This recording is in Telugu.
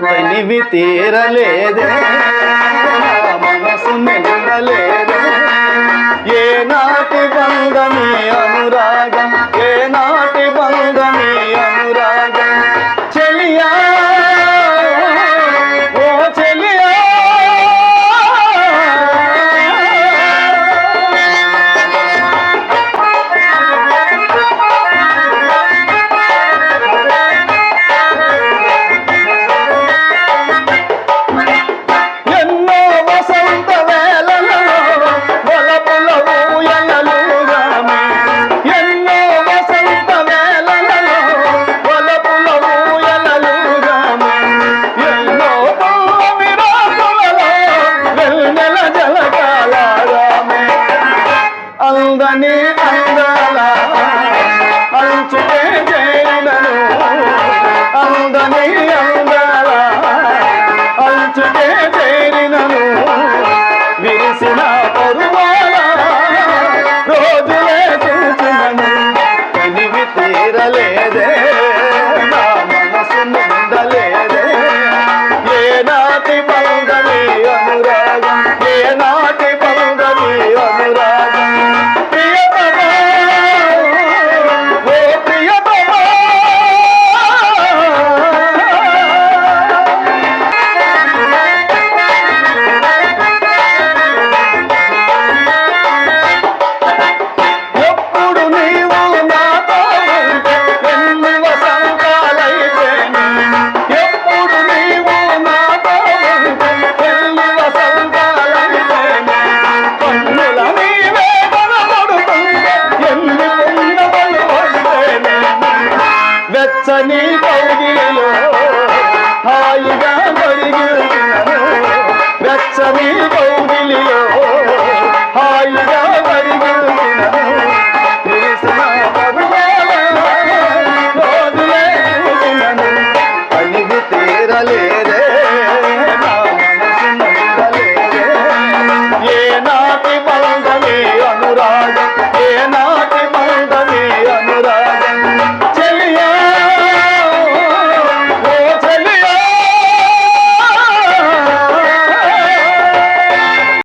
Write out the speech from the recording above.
తనివి తీరలేదే. ఉందని అందల అంచుకే జైలను అందని పచ్చని